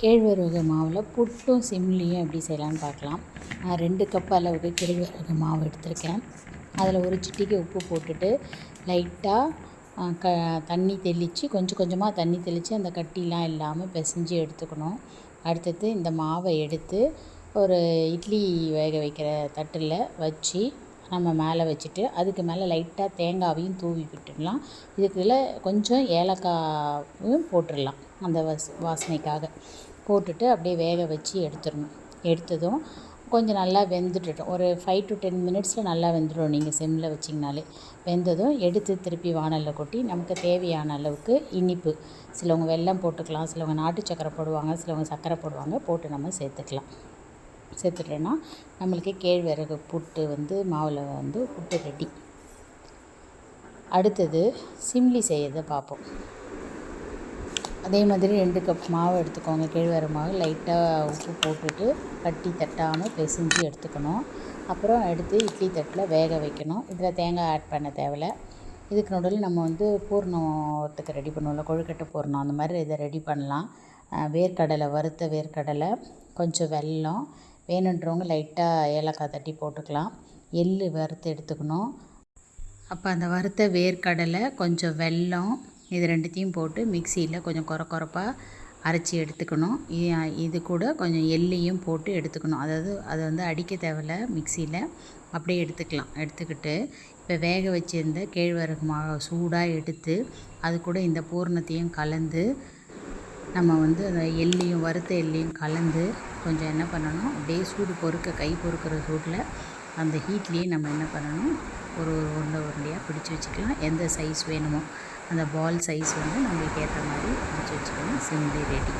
கேழ்வரகு மாவில் புட்டும் சிம்லியும் எப்படி செய்யலான்னு பார்க்கலாம். நான் ரெண்டு கப் அளவுக்கு கேழ்வரகு மாவு எடுத்திருக்கேன். அதில் ஒரு சிட்டிக்கு உப்பு போட்டுட்டு லைட்டாக க தண்ணி தெளித்து கொஞ்சம் கொஞ்சமாக தண்ணி தெளித்து அந்த கட்டிலாம் இல்லாமல் பிசைஞ்சு எடுத்துக்கணும். அடுத்தது இந்த மாவை எடுத்து ஒரு இட்லி வேக வைக்கிற தட்டில் வச்சு நம்ம மேலே வச்சுட்டு அதுக்கு மேலே லைட்டாக தேங்காவையும் தூவி விட்டுடலாம். இதுக்குள்ள கொஞ்சம் ஏலக்காயும் போட்டுடலாம் அந்த வாஸ் வாசனைக்காக. போட்டுட்டு அப்படியே வேக வச்சு எடுத்துடணும். எடுத்ததும் கொஞ்சம் நல்லா வெந்துட்டுட்டோம் ஒரு ஃபைவ் டு டென் மினிட்ஸில் நல்லா வெந்துடும் நீங்கள் செம்மில் வச்சிங்கனாலே. வெந்ததும் எடுத்து திருப்பி வானலில் கொட்டி நமக்கு தேவையான அளவுக்கு இனிப்பு. சிலவங்க வெல்லம் போட்டுக்கலாம் சிலவங்க நாட்டு சக்கரை போடுவாங்க சிலவங்க சக்கரை போடுவாங்க போட்டு நம்ம சேர்த்துக்கலாம். சேர்த்துட்டோன்னா நம்மளுக்கு கேழ்வரகு புட்டு வந்து மாவில் வந்து புட்டு ரெடி அடுத்தது சிம்லி செய்யறதை பார்ப்போம். அதே மாதிரி ரெண்டு கப் மாவு எடுத்துக்கோங்க. கேழ்வரகு மாவு லைட்டாக உப்பு போட்டுட்டு கட்டி தட்டாமல் பிசைஞ்சு எடுத்துக்கணும். அப்புறம் எடுத்து இட்லி தட்டில் வேக வைக்கணும். இதில் தேங்காய் ஆட் பண்ண தேவையில்லை. இதுக்கு நடுவில் நம்ம வந்து பூர்ணத்துக்கு ரெடி பண்ணுவோம்ல கொழுக்கட்டை பூர்ணம். அந்த மாதிரி இதை ரெடி பண்ணலாம். வேர்க்கடலை வறுத்த வேர்க்கடலை கொஞ்சம் வெல்லம் வேணுன்றவங்க லைட்டாக ஏலக்காய் தட்டி போட்டுக்கலாம். எள் வறுத்து எடுத்துக்கணும். அப்போ அந்த வறுத்த வேர்க்கடலை கொஞ்சம் வெல்லம் இது ரெண்டுத்தையும் போட்டு மிக்சியில் கொஞ்சம் கொர கொரப்பாக அரைச்சி எடுத்துக்கணும். இது கூட கொஞ்சம் எள்ளையும் போட்டு எடுத்துக்கணும். அதாவது அதை வந்து அடிக்க தேவையில்ல மிக்சியில். அப்படியே எடுத்துக்கலாம். எடுத்துக்கிட்டு இப்போ வேக வச்சுருந்த கேழ்வரகு மாவை சூடாக எடுத்து அது கூட இந்த பூர்ணத்தையும் கலந்து நம்ம வந்து அந்த எள்ளையும் வறுத்த எள்ளியும் கலந்து கொஞ்சம் என்ன பண்ணணும்? அப்படியே சூடு பொறுக்க கை பொறுக்கிற சூட்டில் அந்த ஹீட்லேயே நம்ம என்ன பண்ணணும்? ஒரு உருண்டை உருண்டையாக பிடிச்சி வச்சுக்கலாம். எந்த சைஸ் வேணுமோ. அந்த பால் சைஸ் வந்து நம்மளுக்கு ஏற்ற மாதிரி பிடிச்சி வச்சுக்கணும். சிம்லி ரெடி